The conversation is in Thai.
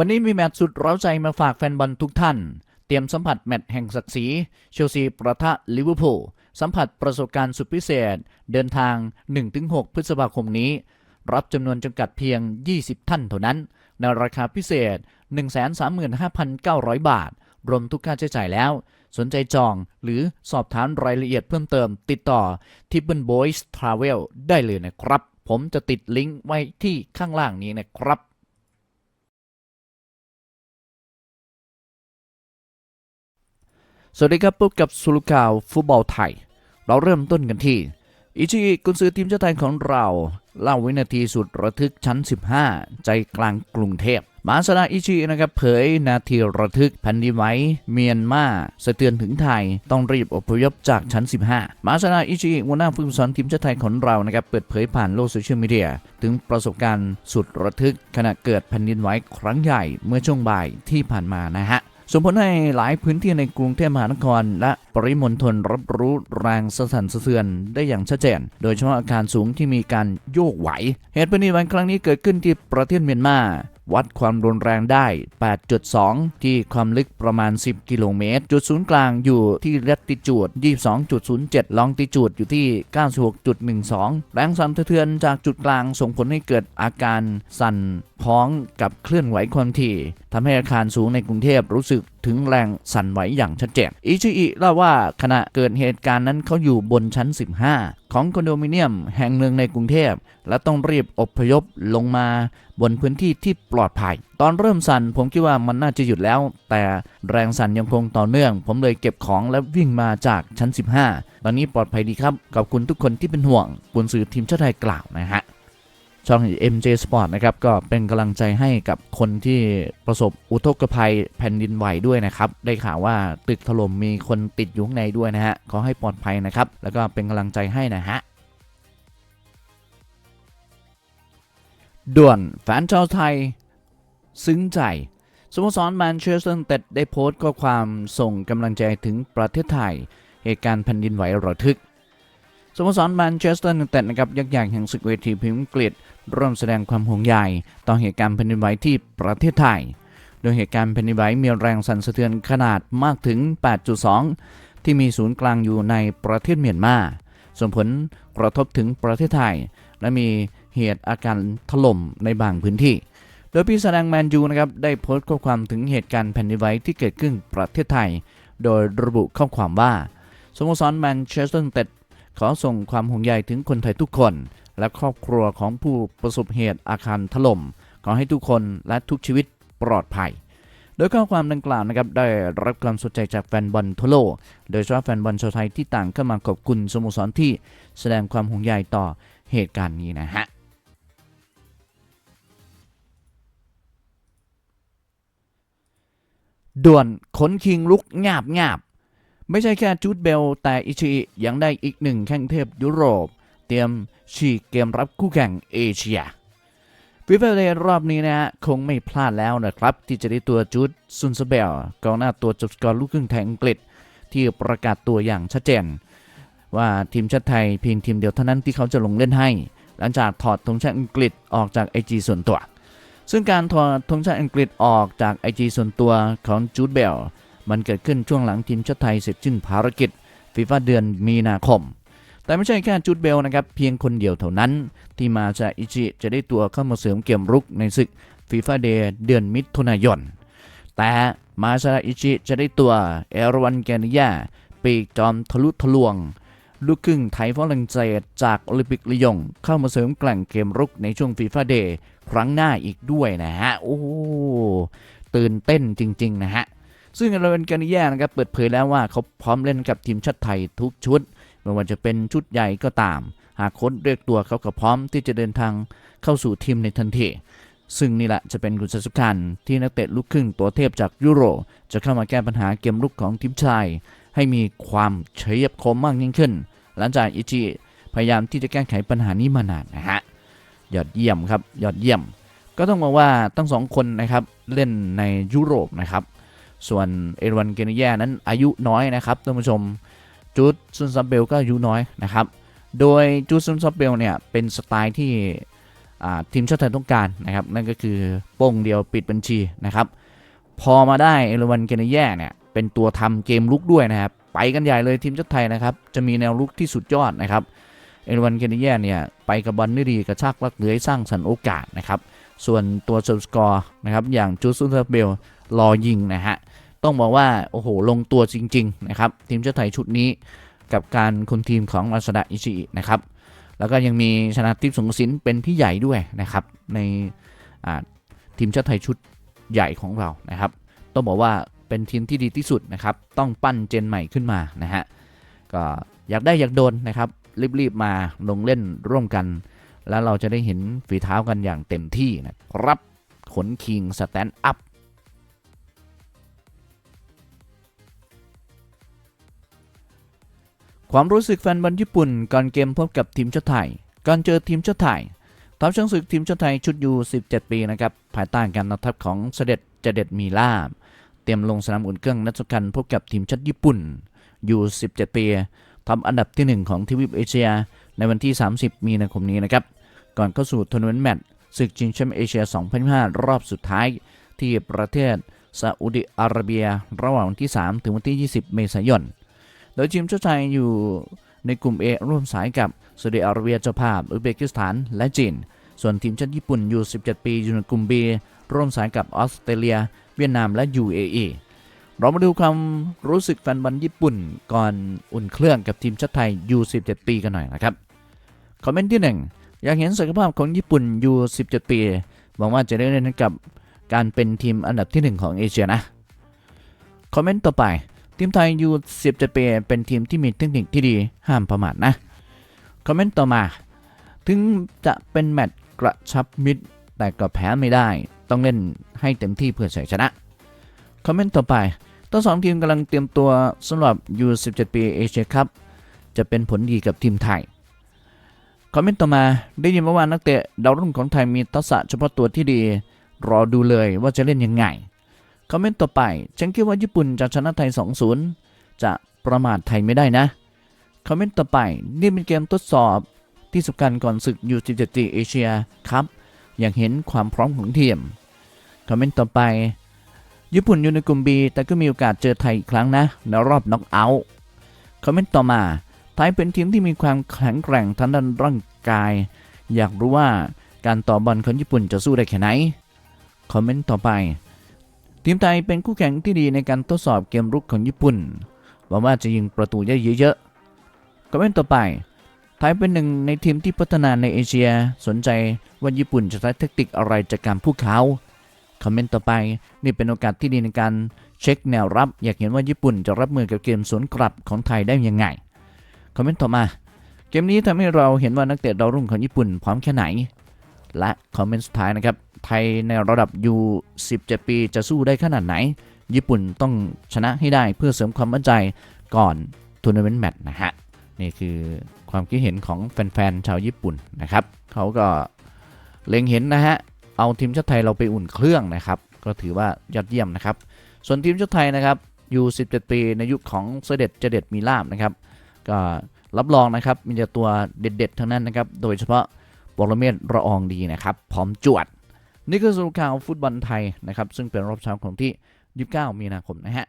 วันนี้มีแมตช์สุดร้าใจมาฝากแฟนบอลทุกท่าน เตรียมสัมผัสแมตช์แห่งศักดิ์ศรีเชลซีประทะลิเวอร์พูลสัมผัสประสบการณ์สุดพิเศษ เดินทาง 1-6 พฤษภาคมนี้ รับจำนวนจำกัดเพียง 20 ท่านเท่านั้น ในราคาพิเศษ 135,900 บาท รวมทุกค่าใช้จ่ายแล้ว สนใจจองหรือสอบถามรายละเอียดเพิ่มเติม ติดต่อ t i p p e n Boys Travel ได้เลยนะครับ ผมจะติดลิงก์ไว้ที่ข้างล่างนี้นะครับ สวัสดีครับพบกับสุลข่าวฟุตบอลไทย เราเริ่มต้นกันที่อิชิกุนซือทีมชาติไทยของเรา เล่าวินาทีสุดระทึกชั้น 15 ใจกลางกรุงเทพมาสนาอิชินะครับเผยนาทีระทึกแผ่นดินไหวเมียนมาสะเทือนถึงไทย ต้องรีบอพยพจากชั้น 15 มาสนาอิชิหัวหน้าผู้ฝึกสอนทีมชาติไทยของเรานะครับเปิดเผยผ่านโลกโซเชียลมีเดีย ถึงประสบการณ์สุดระทึกขณะเกิดแผ่นดินไหวครั้งใหญ่เมื่อช่วงบ่ายที่ผ่านมานะฮะ ส่งผลให้หลายพื้นที่ในกรุงเทพมหานคร และปริมณฑลรับรู้แรงสะสั่นสะเทือนได้อย่างชัดเจน โดยเฉพาะอาคารสูงที่มีการโยกไหว เหตุแผ่นดินไหวครั้งนี้เกิดขึ้นที่ประเทศเมียนมา วัดความรุนแรงได้ 8.2 ที่ความลึกประมาณ 10 กิโลเมตร จุดศูนย์กลางอยู่ที่เลติจูด 22.07 ลองติจูดอยู่ที่ 96.12 แรงสั่นสะเทือนจากจุดกลางส่งผลให้เกิดอาการสั่นพ้องกับเคลื่อนไหวความถี่ทำให้อาคารสูงในกรุงเทพรู้สึกถึงแรงสั่นไหวอย่างชัดเจน อิชิอิเล่าว่าขณะเกิดเหตุการณ์นั้นเขาอยู่บนชั้น 15 ของคอนโดมิเนียมแห่งหนึ่งในกรุงเทพ และต้องรีบอพยพลงมา บนพื้นที่ที่ปลอดภัย ตอนเริ่มสั่นผมคิดว่ามันน่าจะหยุดแล้ว แต่แรงสั่นยังคงต่อเนื่อง ผมเลยเก็บของและวิ่งมาจากชั้น 15 ตอนนี้ปลอดภัยดีครับขอบคุณทุกคนที่เป็นห่วงกุนซือทีมชาติไทยกล่าวนะฮะช่อง MJ Sport นะครับก็เป็นกำลังใจให้กับคนที่ประสบอุทกภัยแผ่นดินไหวด้วยนะครับ ได้ข่าวว่าตึกถล่มมีคนติดอยู่ข้างในด้วยนะฮะขอให้ปลอดภัยนะครับ แล้วก็เป็นกำลังใจให้นะฮะ ด่วนแฟนชาวไทย ซึ้งใจสโมสรแมนเชสเตอร์เต็ดได้โพสต์ข้อความส่งกำลังใจถึงประเทศไทย เหตุการณ์แผ่นดินไหวระทึกสโมสรแมนเชสเตอร์ยูไนเต็ดนะครับยักษ์ใหญ่แห่งศึกเวทีพรีเมียร์อังกฤษร่วมแสดงความห่วงใยต่อเหตุการณ์แผ่นดินไหวที่ประเทศไทย โดยเหตุการณ์แผ่นดินไหวมีแรงสั่นสะเทือนขนาดมากถึง 8.2 ที่มีศูนย์กลางอยู่ในประเทศเมียนมาส่งผลกระทบถึงประเทศไทย และมี เหตุอาการถล่มในบางพื้นที่ โดยพี่แสดงแมนยูนะครับได้โพสต์ข้อความถึงเหตุการณ์แผ่นดินไหวที่เกิดขึ้นประเทศไทย โดยระบุข้อความว่าสโมสรแมนเชสเตอร์ยูไนเต็ดขอส่งความห่วงใยถึงคนไทยทุกคน และครอบครัวของผู้ประสบเหตุอาคารถล่ม ขอให้ทุกคนและทุกชีวิตปลอดภัย โดยข้อความดังกล่าวนะครับได้รับความสนใจจากแฟนบอลทั่วโลก โดยเฉพาะแฟนบอลชาวไทยที่ต่างเข้ามาขอบคุณสโมสรที่แสดงความห่วงใยต่อเหตุการณ์นี้นะฮะ ด่วนขนคิงลุกงาบงาบ ไม่ใช่แค่จูดเบล แต่อิชิยังได้อีกหนึ่งแข้งเทพยุโรป เตรียมฉีกเกมรับคู่แข่งเอเชียฟิฟาเดย์รอบนี้นะฮะคงไม่พลาดแล้วนะครับ ที่จะได้ตัวจูดซุนสเบลกองหน้าตัวจบสกอร์ลูกครึ่งไทยอังกฤษ ที่ประกาศตัวอย่างชัดเจน ว่าทีมชาติไทยเพียงทีมเดียวเท่านั้นที่เขาจะลงเล่นให้ หลังจากถอดธงชาติอังกฤษออกจาก IG ส่วนตัว ซึ่งการถอดธงชาติอังกฤษออกจาก IG ส่วนตัวของจูดเบล มันเกิดขึ้นช่วงหลังทีมชาติไทยเสร็จสิ้นภารกิจฟีฟ่าเดือนมีนาคม แต่ไม่ใช่แค่จูดเบลนะครับ เพียงคนเดียวเท่านั้น ที่มาจากอิจิจะได้ตัวเข้ามาเสริมเกมรุกในศึกฟีฟ่าเดย์เดือนมิถุนายน แต่มาซาอิจิจะได้ตัวเอราวันแกนิยาปีกจอมทะลุทะลวง ลูกครึ่งไทยฝรั่งเศสจากโอลิมปิกลียง เข้ามาเสริมแกล่งเกมรุกในช่วงฟีฟ่าเดย์ครั้งหน้าอีกด้วยนะฮะ โอ้ตื่นเต้นจริง ๆ นะฮะ ซึ่งเราวันแกนิยานะครับ เปิดเผยแล้วว่าเขาพร้อมเล่นกับทีมชาติไทยทุกชุดไม่ว่าจะเป็นชุดใหญ่ก็ตาม หากโค้ชเรียกตัวเขาก็พร้อมที่จะเดินทางเข้าสู่ทีมในทันทีซึ่งนี่แหละจะเป็นกุญแจสำคัญที่นักเตะลูกครึ่งตัวเทพจากยุโรปจะเข้ามาแก้ปัญหาเกมรุกของทีมชาย ให้มีความเฉียบคมมากยิ่งขึ้น หลังจากอิจิพยายามที่จะแก้ไขปัญหานี้มานานนะฮะยอดเยี่ยมครับยอดเยี่ยม ก็ต้องบอกว่าทั้งสองคนนะครับเล่นในยุโรปนะครับ ส่วนเอรวันเกเนียนั้นอายุน้อยนะครับท่านผู้ชมจูดซุนซับเบลก็อายุน้อยนะครับ โดยจูดซุนซับเบลเนี่ยเป็นสไตล์ที่ทีมชาติไทยต้องการนะครับ นั่นก็คือโป้งเดียวปิดบัญชีนะครับ พอมาได้เอรวันเกเนแย่เนี่ย เป็นตัวทำเกมลุกด้วยนะครับ ไปกันใหญ่เลยทีมชาติไทยนะครับ จะมีแนวลุกที่สุดยอดนะครับ เอรวันเกเนแยเนี่ยไปกับบอลได้ดีกระชากลักเลื้อยสร้างสรรค์โอกาสนะครับ ส่วนตัวสกอร์นะครับอย่างจูซุนเทเบลรอยิงนะฮะ ต้องบอกว่าโอ้โหลงตัวจริงๆนะครับทีมชาติไทยชุดนี้กับการคุมทีมของอาสดะอิชินะครับแล้วก็ยังมีชนะทิพย์สงสินเป็นพี่ใหญ่ด้วยนะครับในทีมชาติไทยชุดใหญ่ของเรานะครับ ต้องบอกว่า เป็นทีมที่ดีที่สุดนะครับ ต้องปั้นเจนใหม่ขึ้นมานะฮะ ก็อยากได้อยากโดนนะครับ รีบๆมาลงเล่นร่วมกัน แล้วเราจะได้เห็นฝีเท้ากันอย่างเต็มที่นะครับ ขนคิงสแตนด์อัพความรู้สึกแฟนบอลญี่ปุ่นก่อนเกมพบกับทีมชาติไทยก่อนเจอทีมชาติไทยทัพช้างศึกทีมชาติไทยชุดยู17 ปีนะครับภายใต้การนำทัพของเสด็จเจเด็ดมีล่าบเตรียมลงสนามอุ่นเครื่องนัดสำคัญพบกับทีมชาติญี่ปุ่นอยู่ 17 ปีทำอันดับที่ 1 ของทวีปเอเชีย ในวันที่ 30 มีนาคมนี้นะครับ ก่อนเข้าสู่ทัวร์นาเมนต์แมตช์ศึกชิงแชมป์เอเชีย 2025รอบสุดท้ายที่ประเทศซาอุดิอาระเบีย ระหว่างวันที่ 3 ถึงวันที่ 20 เมษายน โดยทีมชาติไทยอยู่ในกลุ่ม A ร่วมสายกับซาอุดิอาระเบียเจ้าภาพอุซเบกิสถานและจีน ส่วนทีมชาติญี่ปุ่นอยู่ 17 ปีอยู่ในกลุ่ม B ร่วมสายกับออสเตรเลีย เวียดนามและ UAE เรามาดูความรู้สึกแฟนบอลญี่ปุ่นก่อนอุ่นเครื่องกับทีมชาติไทยยู17 ปีกันหน่อยนะครับ คอมเมนต์ที่ 1 อยากเห็นศักยภาพของญี่ปุ่นยู17 ปี หวังว่าจะได้เล่นกับการเป็นทีมอันดับที่ 1 ของเอเชียนะ คอมเมนต์ต่อไป ทีมไทยยู17 ปีเป็นทีมที่มีเทคนิคที่ดีห้ามประมาทนะ คอมเมนต์ต่อมา ถึงจะเป็นแมตช์กระชับมิตรแต่ก็แพ้ไม่ได้ ต้องเล่นให้เต็มที่เพื่อชัยชนะ คอมเมนต์ต่อไปทั้งสองทีมกำลังเตรียมตัวสำหรับ U17 ปีเอเชียคัพจะเป็นผลดีกับทีมไทย คอมเมนต์ต่อมาได้ยินมาว่านักเตะดาวรุ่งของไทยมีทักษะเฉพาะตัวที่ดี รอดูเลยว่าจะเล่นยังไง คอมเมนต์ต่อไป ฉันคิดว่าญี่ปุ่นจะชนะไทย 2-0 จะประมาทไทยไม่ได้นะ คอมเมนต์ต่อไปนี่เป็นเกมทดสอบที่สำคัญก่อนศึก U17 เอเชียครับ อย่างเห็นความพร้อมของทีม คอมเมนต์ต่อไป ญี่ปุ่นอยู่ในกลุ่ม B แต่ก็มีโอกาสเจอไทยอีกครั้งนะในรอบน็อกเอาท์คอมเมนต์ต่อมา ไทยเป็นทีมที่มีความแข็งแกร่งทางด้านร่างกาย อยากรู้ว่าการต่อบอลของญี่ปุ่นจะสู้ได้แค่ไหน คอมเมนต์ต่อไป ทีมไทยเป็นคู่แข่งที่ดีในการทดสอบเกมรุกของญี่ปุ่นหวังว่าจะยิงประตูได้เยอะๆ คอมเมนต์ต่อไป ไทยเป็นหนึ่งในทีมที่พัฒนาในเอเชีย สนใจว่าญี่ปุ่นจะใช้เทคนิคอะไรจากการพวกเขา คอมเมนต์ต่อไป นี่เป็นโอกาสที่ดีในการเช็คแนวรับ อยากเห็นว่าญี่ปุ่นจะรับมือกับเกมสวนกลับของไทยได้ยังไง คอมเมนต์ต่อมา เกมนี้ทำให้เราเห็นว่านักเตะดาวรุ่งของญี่ปุ่นพร้อมแค่ไหน และคอมเมนต์สุดท้ายนะครับ ไทยในระดับ U17 ปีจะสู้ได้ขนาดไหน ญี่ปุ่นต้องชนะให้ได้เพื่อเสริมความมั่นใจก่อนทัวร์นาเมนต์แมตช์นะฮะ นี่คือความคิดเห็นของแฟนๆชาวญี่ปุ่นนะครับ เขาก็เล็งเห็นนะฮะ เอาทีมชาติไทยเราไปอุ่นเครื่องนะครับ ก็ถือว่ายอดเยี่ยมนะครับ ส่วนทีมชาติไทยนะครับอยู่ 17 ปีในยุคของเสด็จเจเด็ดมีลาบนะครับ ก็รับรองนะครับมีแต่ตัวเด็ดๆทั้งนั้นนะครับ โดยเฉพาะปรเมศระอองดีนะครับ พร้อมจวด นี่คือสรุปข่าวฟุตบอลไทยนะครับ ซึ่งเป็นรอบเช้าของที่ 29 มีนาคมนะฮะ